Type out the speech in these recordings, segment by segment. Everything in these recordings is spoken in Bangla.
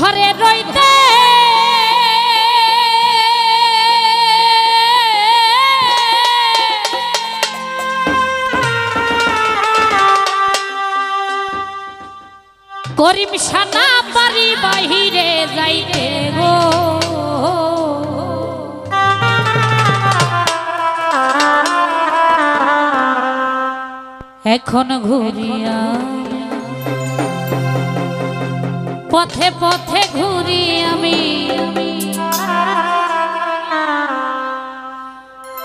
ঘরে রইতে। করিম সানা পারি বাহিরে যাইতে গো। এখন ঘুরিয়া পথে পথে ঘুরি আমি।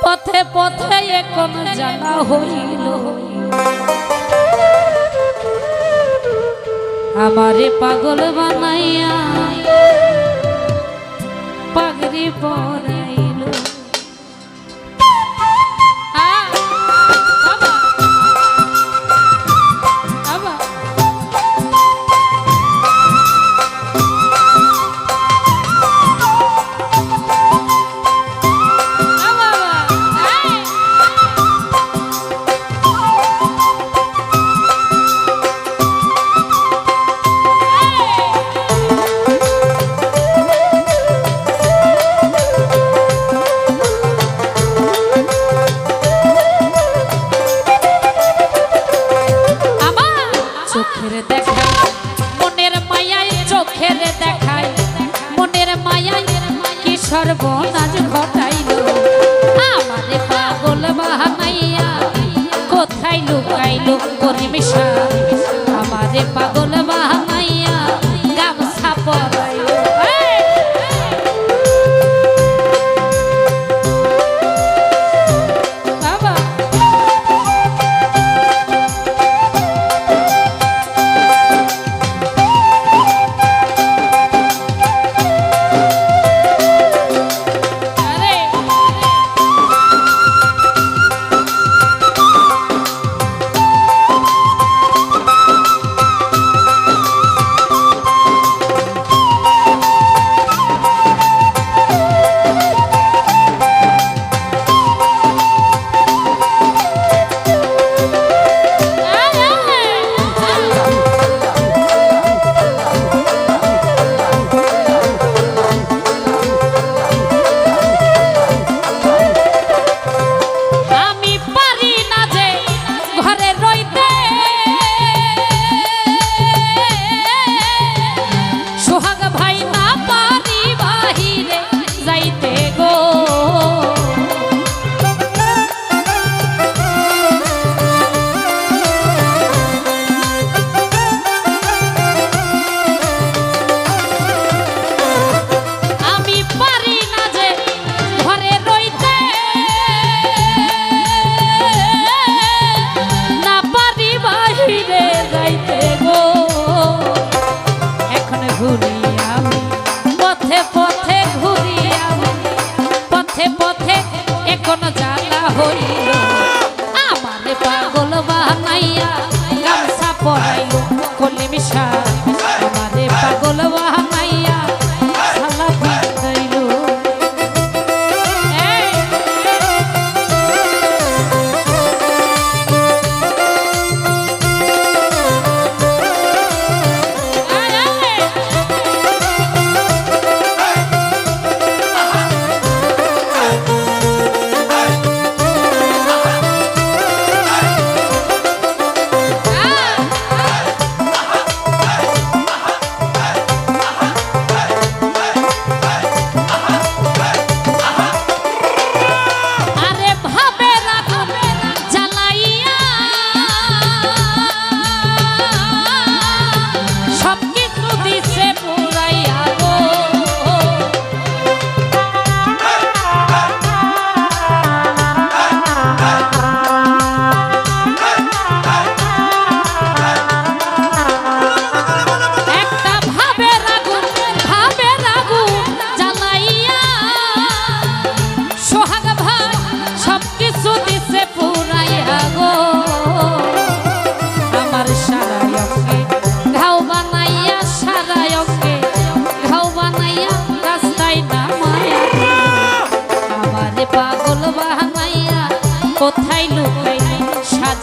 পথে পথে এখন জানা হইল। আমারে পাগল বানাইয়া পাগরি পরে পাগল বাহামাইয়া কোথায় লুকাইলো করিমিশা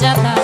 Yeah.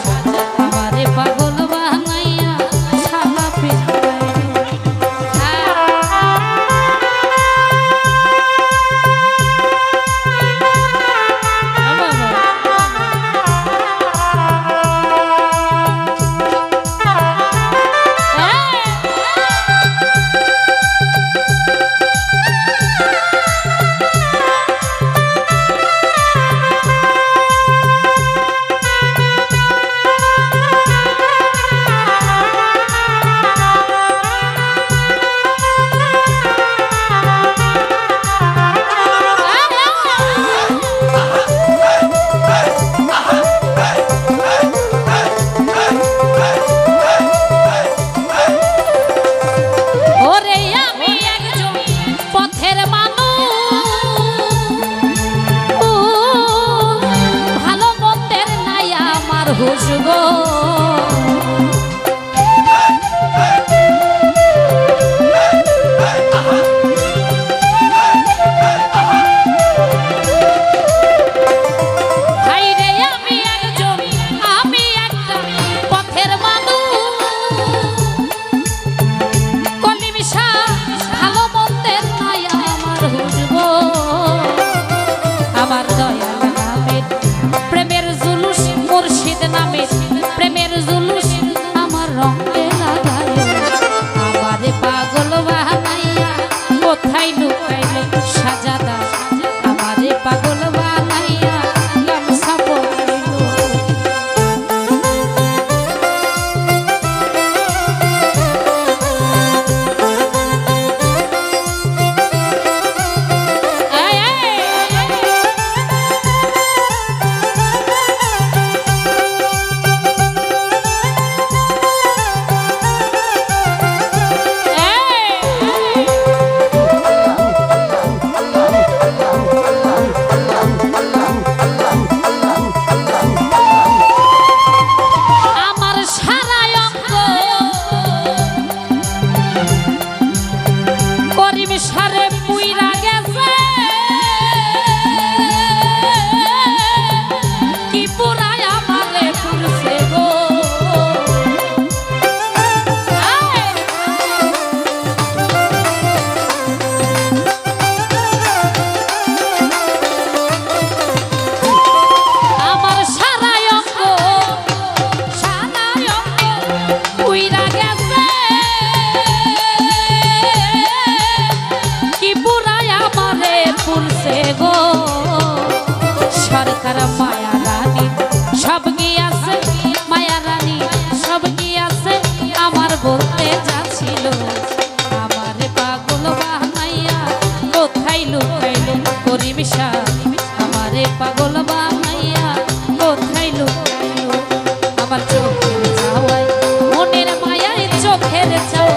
বুঝব? chata. headed to